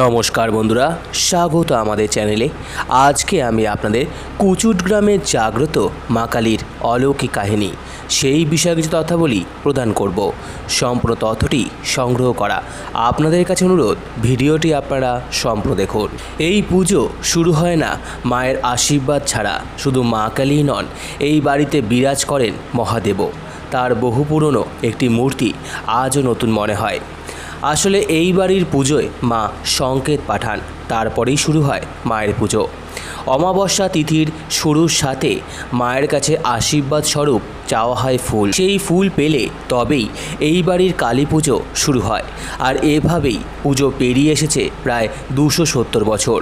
নমস্কার বন্ধুরা, স্বাগত আমাদের চ্যানেলে। আজকে আমি আপনাদের কুচুট গ্রামের জাগ্রত মা কালীর অলৌকিক কাহিনী, সেই বিষয়ে কিছু তথ্যাবলী প্রদান করব। সম্পূর্ণ তথ্যটি সংগ্রহ করা আপনাদের কাছে অনুরোধ, ভিডিওটি আপনারা সম্পূর্ণ দেখুন। এই পুজো শুরু হয় না মায়ের আশীর্বাদ ছাড়া, শুধু মা কালীই নন, এই বাড়িতে বিরাজ করেন মহাদেব তার বহু পুরনো একটি মূর্তি আজও নতুন মনে হয়। আসলে এই বাড়ির পুজোয় মা সংকেত পাঠান, তারপরেই শুরু হয় মায়ের পুজো। অমাবস্যা তিথির শুরুর সাথে মায়ের কাছে আশীর্বাদ স্বরূপ চাওয়া হয় ফুল। সেই ফুল পেলে তবেই এই বাড়ির কালী পুজো শুরু হয়। আর এভাবেই পুজো পেরিয়ে এসেছে প্রায় দুশো সত্তর বছর।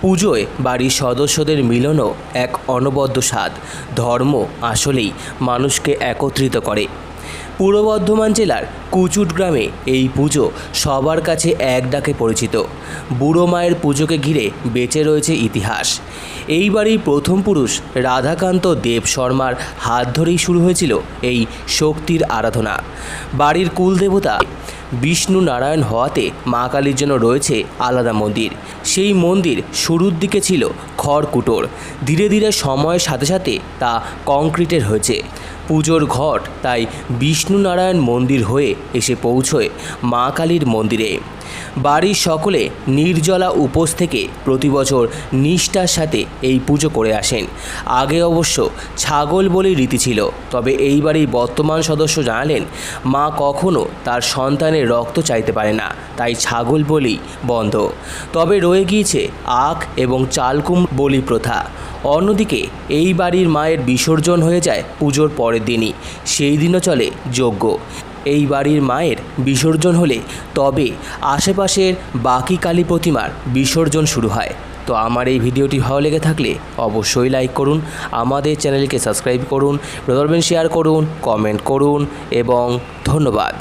পুজোয় বাড়ির সদস্যদের মিলনও এক অনবদ্য স্বাদ। ধর্ম আসলেই মানুষকে একত্রিত করে। পূর্ব বর্ধমান জেলার কুচুট গ্রামে এই পুজো সবার কাছে এক ডাকে পরিচিত। বুড়ো মায়ের পুজোকে ঘিরে বেঁচে রয়েছে ইতিহাস। এইবারই প্রথম পুরুষ রাধাকান্ত দেব শর্মার হাত ধরেই শুরু হয়েছিল এই শক্তির আরাধনা। বাড়ির কুলদেবতা বিষ্ণু নারায়ণ হওয়াতে মা কালীর জন্য রয়েছে আলাদা মন্দির। সেই মন্দির শুরুর দিকে ছিল খড়কুটোর। ধীরে ধীরে সময়ের সাথে সাথে তা কংক্রিটের হয়েছে। পুজোর ঘট, তাই বিষ্ণুনারায়ণ মন্দির হয়ে এসে পৌঁছয় মা কালীর মন্দিরে। বাড়ির সকলে নির্জলা উপোস থেকে প্রতি বছর নিষ্ঠার সাথে এই পুজো করে আসেন। আগে অবশ্য ছাগল বলে রীতি ছিল, তবে এই বাড়ির বর্তমান সদস্য জানালেন, মা কখনো তার সন্তানের রক্ত চাইতে পারে না, তাই ছাগল বলি বন্ধ। তবে রয়ে গিয়েছে আখ এবং চালকুম বলি প্রথা। অন্যদিকে এই বাড়ির মায়ের বিসর্জন হয়ে যায় পুজোর পরের দিনই। সেই দিনও চলে যজ্ঞ। এই বাড়ির মায়ের বিসর্জন হলে তবে আশেপাশের বাকি কালী প্রতিমার বিসর্জন শুরু হয়। তো আমার এই ভিডিওটি ভালো লেগে থাকলে অবশ্যই লাইক করুন, আমাদের চ্যানেলকে সাবস্ক্রাইব করুন প্রদর্বেন শেয়ার করুন, কমেন্ট করুন এবং ধন্যবাদ।